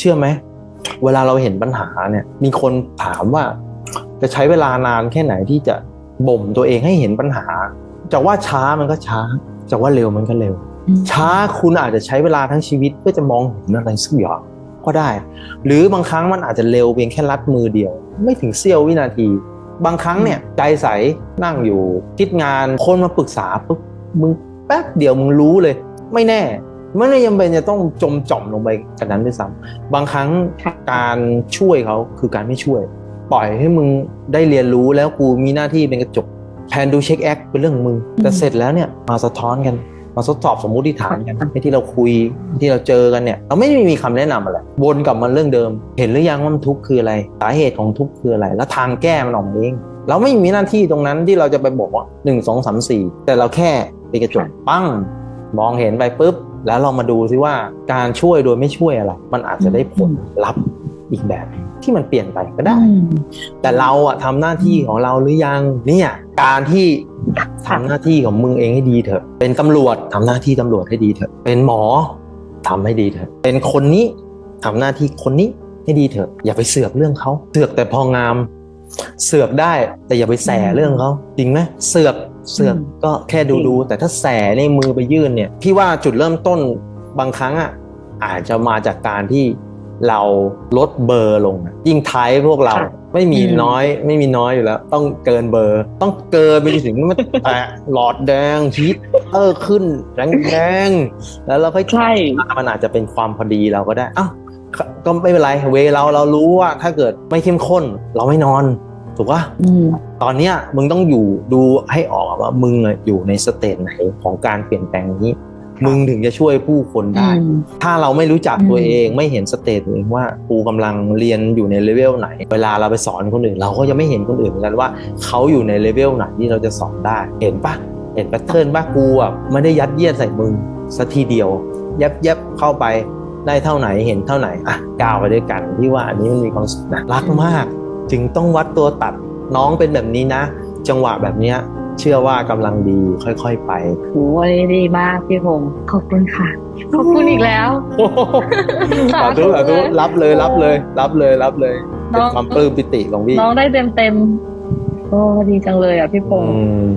เชื่อไหมเวลาเราเห็นปัญหาเนี่ย มีคนถามว่า จะใช้เวลานานแค่ไหนที่จะบ่มตัวเองให้เห็นปัญหาจะว่าช้ามันก็ช้าจะว่าเร็วมันก็เร็ว ช้าคุณอาจจะใช้เวลาทั้งชีวิตเพื่อจะมองเห็นอะไรสักอย่างก็ได้ หรือบางครั้งมันอาจจะเร็วเพียงแค่ลัดมือเดียว ไม่ถึงเสี้ยววินาที บางครั้งเนี่ยใจใสนั่งอยู่คิดงานคนมาปรึกษาปุ๊บมึงแป๊บเดียวมึงรู้เลย ไม่แน่ ไม่ได้ยังเป็นจะต้องจมจ่อมลงไปกันนั้นด้วยซ้ำบางครั้งการช่วยเขาคือการไม่ช่วย ปล่อยให้มึงได้เรียนรู้แล้วกูมีหน้าที่เป็นกระจกแทนดูเช็คแอคเป็นเรื่องมึงแต่เสร็จแล้วเนี่ยมาสะท้อนกันมาทดสอบสมมติฐานกันไอ้ที่เราคุยที่เราเจอกันเนี่ย เราไม่มีคำแนะนำอะไรวนกลับมาเรื่องเดิม เห็นหรือยังว่ามันทุกข์คืออะไร สาเหตุของทุกข์คืออะไร แล้วทางแก้มันออกมาเองเราไม่มีหน้าที่ตรงนั้นที่เราจะไปบอกว่าหนึ่งสองสามสี่แต่เราแค่เป็นกระจกปั้ง มองเห็นไปปุ๊บ แล้วเรามาดูซิว่าการช่วยโดยไม่ช่วยอะไร มันอาจจะได้ผลลัพธ์อีกแบบที่มันเปลี่ยนไปก็ได้อืมแต่เราอะทำหน้าที่ของเราหรือยังเนี่ย การที่ทำหน้าที่ของมึงเองให้ดีเถอะ เป็นตำรวจทำหน้าที่ตำรวจให้ดีเถอะ เป็นหมอทำให้ดีเถอะ เป็นคนนี้ทำหน้าที่คนนี้ให้ดีเถอะ อย่าไปเสือกเรื่องเขาเสือกแต่พองาม เสือกได้แต่อย่าไปแสเรื่องเขาจริงไหมเสือก เสือกก็แค่ดูดูๆแต่ถ้าแสในมือไปยื่นเนี่ยพี่ว่าจุดเริ่มต้นบางครั้งอะอาจจะมาจากการที่เราลดเบอร์ลงอะยิ่งท้ายพวกเราค่ะไม่มีอืมน้อย ไม่มีน้อยอยู่แล้ว ต้องเกินเบอร์ ต้องเกินไปจนถึงมันแตะหลอดแดงฮีทเออขึ้นแรงแดงๆแล้วเราค่อยใช่มันอาจจะเป็นความพอดีเราก็ได้อ้าวก็ไม่เป็นไรเวเราเรารู้ว่าถ้าเกิดไม่เข้มข้น เราไม่นอน ถูกปะอืมตอนเนี้ยมึงต้องอยู่ดูให้ออกว่ามึงอะอยู่ในสเตจไหนของการเปลี่ยนแปลงนี้ มึงถึงจะช่วยผู้คนได้อืมถ้าเราไม่รู้จักอืมตัวเองไม่เห็นสเตจตัวเองว่ากูกำลังเรียนอยู่ในเลเวลไหน เวลาเราไปสอนคนอื่น เราก็จะไม่เห็นคนอื่นเหมือนกันว่าเขาอยู่ในเลเวลไหนที่เราจะสอนได้ เห็นปะเห็นแพทเทิร์นปะกูอะไม่ได้ยัดเยียดใส่มึงสัทีเดียวยับยับเข้าไปได้เท่าไหนเห็นเท่าไหนอะก้าวไปด้วยกันที่ว่าอันนี้มันมีความสุขนะรักมาก จึงต้องวัดตัวตัดน้องเป็นแบบนี้นะ จังหวะแบบเนี้ยเชื่อว่ากำลังดีค่อย ๆไปโอ้ยดีมากพี่พงศ์ขอบคุณค่ะ ขอบคุณอีกแล้วสาธุสาธุรับเลยรับเลย รับเลยรับเลยน้เป็นองความปลื้มปิติของพี่น้องได้เต็มเต็มๆโอ้ดีจังเลยอะพี่พงศ์อืม